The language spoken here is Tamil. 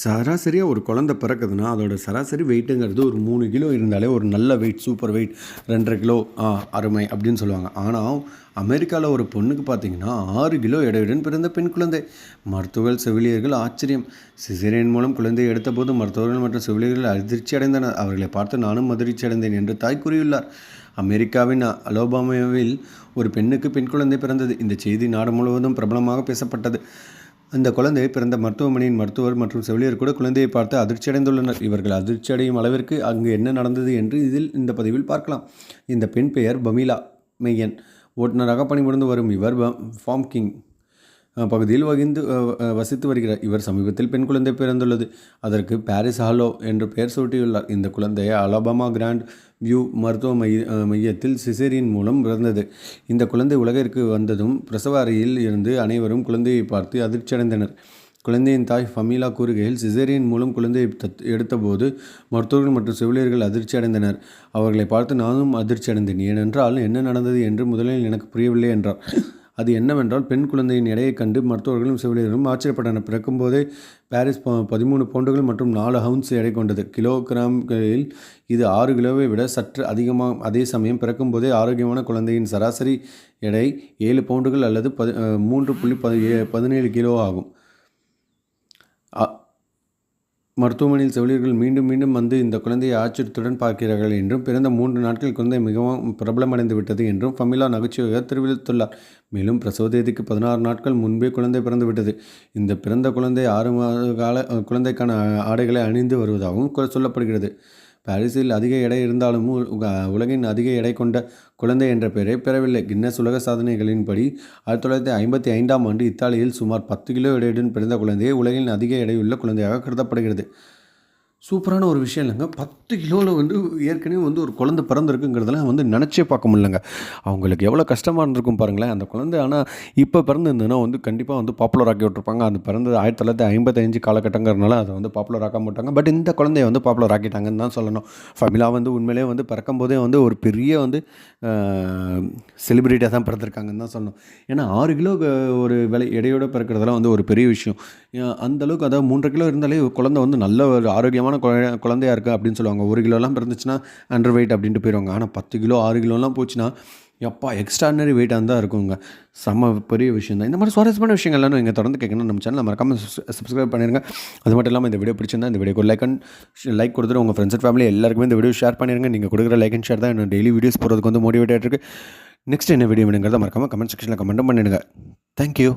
சராசரியாக ஒரு குழந்த பிறக்குதுன்னா அதோட சராசரி வெயிட்டுங்கிறது ஒரு மூணு கிலோ இருந்தாலே ஒரு நல்ல வெயிட் சூப்பர் வெயிட் ரெண்டரை கிலோ ஆ அருமை அப்படின்னு சொல்லுவாங்க. ஆனால் அமெரிக்காவில் ஒரு பொண்ணுக்கு பார்த்தீங்கன்னா ஆறு கிலோ எடையுடன் பிறந்த பெண் குழந்தை. மருத்துவர்கள் செவிலியர்கள் ஆச்சரியம். சிசேரியன் மூலம் குழந்தையை எடுத்தபோது மருத்துவர்கள் மற்றும் செவிலியர்கள் அதிர்ச்சி அடைந்தனர். அவர்களை பார்த்து நானும் அதிர்ச்சி அடைந்தேன் என்று தாய் கூறியுள்ளார். அமெரிக்காவின் அலோபாமாவில் ஒரு பெண்ணுக்கு பெண் குழந்தை பிறந்தது. இந்த செய்தி நாடு முழுவதும் பிரபலமாக பேசப்பட்டது. அந்த குழந்தை பிறந்த மருத்துவமனையின் மருத்துவர் மற்றும் செவிலியர் கூட குழந்தையை பார்த்து அதிர்ச்சியடைந்துள்ளனர். இவர்கள் அதிர்ச்சியடையும் அளவிற்கு அங்கு என்ன நடந்தது என்று இதில் இந்த பதிவில் பார்க்கலாம். இந்த பெண் பெயர் பமீலா மெய்யன். ஓட்டுநராக பணிபுரிந்து வரும் இவர் ஃபார்ம் கிங். பகுதியில் வகிந்து வசித்து வருகிறார். இவர் சமீபத்தில் பெண் குழந்தை பிறந்துள்ளது. அதற்கு பாரிஸ் ஹாலோ என்று பெயர் சூட்டியுள்ளார். இந்த குழந்தையை அலபாமா கிராண்ட் வியூ மருத்துவ மைய மையத்தில் சிசேரியின் மூலம் பிறந்தது. இந்த குழந்தை உலகிற்கு வந்ததும் பிரசவ அறையில் இருந்து அனைவரும் குழந்தையை பார்த்து அதிர்ச்சியடைந்தனர். குழந்தையின் தாய் ஃபமீலா கூறுகையில் சிசேரியன் மூலம் குழந்தையை தத் எடுத்தபோது மருத்துவர்கள் மற்றும் செவிலியர்கள் அதிர்ச்சி அடைந்தனர் அவர்களை பார்த்து நானும் அதிர்ச்சி அடைந்தேன் ஏனென்றால் என்ன நடந்தது என்று முதலில் எனக்கு புரியவில்லை என்றார். அது என்னவென்றால் பெண் குழந்தையின் எடையைக் கண்டு மருத்துவர்களும் செவிலியர்களும் ஆச்சரியப்பட்டனர். பிறக்கும்போதே பாரிஸ் ப- பதிமூணு பவுண்டுகள் மற்றும் நாலு ஹவுன்ஸ் எடை கொண்டது. கிலோகிராம்களில் இது ஆறு கிலோவை விட சற்று அதிகமாக அதே சமயம் பிறக்கும்போதே ஆரோக்கியமான குழந்தையின் சராசரி எடை ஏழு பவுண்டுகள் அல்லது பதி மூன்று புள்ளி பதி பதினேழு கிலோ ஆகும். மருத்துவமனையில் செவிலியர்கள் மீண்டும் மீண்டும் வந்து இந்த குழந்தையை ஆச்சரியத்துடன் பார்க்கிறார்கள் என்றும் பிறந்த மூன்று நாட்கள் குழந்தை மிகவும் பிரபலமடைந்து விட்டது என்றும் ஃபமிலா நகைச்சுவையாக தெரிவித்துள்ளார். மேலும் பிரசவ தேதிக்கு பதினாறு நாட்கள் முன்பே குழந்தை பிறந்து விட்டது. இந்த பிறந்த குழந்தை ஆறு மாத கால குழந்தைக்கான ஆடைகளை அணிந்து வருவதாகவும் சொல்லப்படுகிறது. பாரிஸில் அதிக எடை இருந்தாலும் உலகின் அதிக எடை கொண்ட குழந்தை என்ற பெயரை பெறவில்லை. கின்னஸ் உலக சாதனைகளின்படி ஆயிரத்தி தொள்ளாயிரத்தி ஐம்பத்தி ஐந்தாம் ஆண்டு இத்தாலியில் சுமார் பத்து கிலோ எடையுடன் பிறந்த குழந்தையை உலகின் அதிக எடையுள்ள குழந்தையாக கருதப்படுகிறது. சூப்பரான ஒரு விஷயம் இல்லைங்க. பத்து கிலோவில் வந்து ஏற்கனவே வந்து ஒரு குழந்தை பிறந்திருக்குங்கிறதெல்லாம் வந்து நினச்சே பார்க்க முடியலங்க. அவங்களுக்கு எவ்வளோ கஷ்டமாக இருந்திருக்கும் பாருங்களேன். அந்த குழந்தை ஆனால் இப்போ பிறந்திருந்ததுன்னா வந்து கண்டிப்பாக வந்து பாப்புலர் ஆக்கி விட்ருப்பாங்க அது பிறந்தது ஆயிரத்தி தொள்ளாயிரத்தி ஐம்பத்தஞ்சு காலகட்டங்கிறதுனால அதை வந்து பாப்புலர் ஆக்க மாட்டாங்க. பட் இந்த குழந்தைய வந்து பாப்புலர் ஆக்கிட்டாங்கன்னு தான் சொல்லணும். ஃபமிலா வந்து உண்மையிலே வந்து பிறக்கும் போதே வந்து ஒரு பெரிய வந்து செலிப்ரிட்டியாக தான் பிறந்திருக்காங்கன்னு தான் சொல்லணும். ஏன்னா ஆறு கிலோ ஒரு விலை எடையோட பிறக்கிறதெல்லாம் வந்து ஒரு பெரிய விஷயம். அந்தளவுக்கு அதாவது மூன்றரை கிலோ இருந்தாலே குழந்தை வந்து நல்ல ஒரு ஆரோக்கியமான அதிகமான குழந்தையா இருக்குது அப்படின்னு சொல்லுவாங்க. ஒரு கிலோலாம் பிறந்துச்சுன்னா அண்டர் வெயிட் அப்படின்ட்டு போயிடுவாங்க ஆனால் பத்து கிலோ ஆறு கிலோலாம் போச்சுன்னா எப்பா எக்ஸ்ட்ரானரி வெயிட்டாக தான் இருக்குங்க. செம்ம பெரிய விஷயம் தான் இந்த மாதிரி சுவாரஸ்யமான விஷயங்கள்லாம் நீங்கள் தொடர்ந்து கேட்கணும் நம்ம சேனல் மறக்காமல் சப்ஸ்கிரைப் பண்ணிடுங்க அது மட்டும் இல்லாமல் இந்த வீடியோ பிடிச்சிருந்தா இந்த வீடியோ லைக் அண்ட் லைக் கொடுத்துட்டு உங்கள் ஃப்ரெண்ட்ஸ் அண்ட் ஃபேமிலி எல்லாருக்குமே இந்த வீடியோ ஷேர் பண்ணிடுங்க நீங்கள் கொடுக்குற லைக் அண்ட் ஷேர் தான் என்ன டெய்லி வீடியோஸ் போகிறதுக்கு வந்து மோட்டிவேட் இருக்கு. நெக்ஸ்ட் என்ன வீடியோ வேணுங்கிறத மறக்காமல் கமெண்ட் செக்ஷனில் கமெண்ட்டும் பண்ணிடுங்க. தேங்க்யூ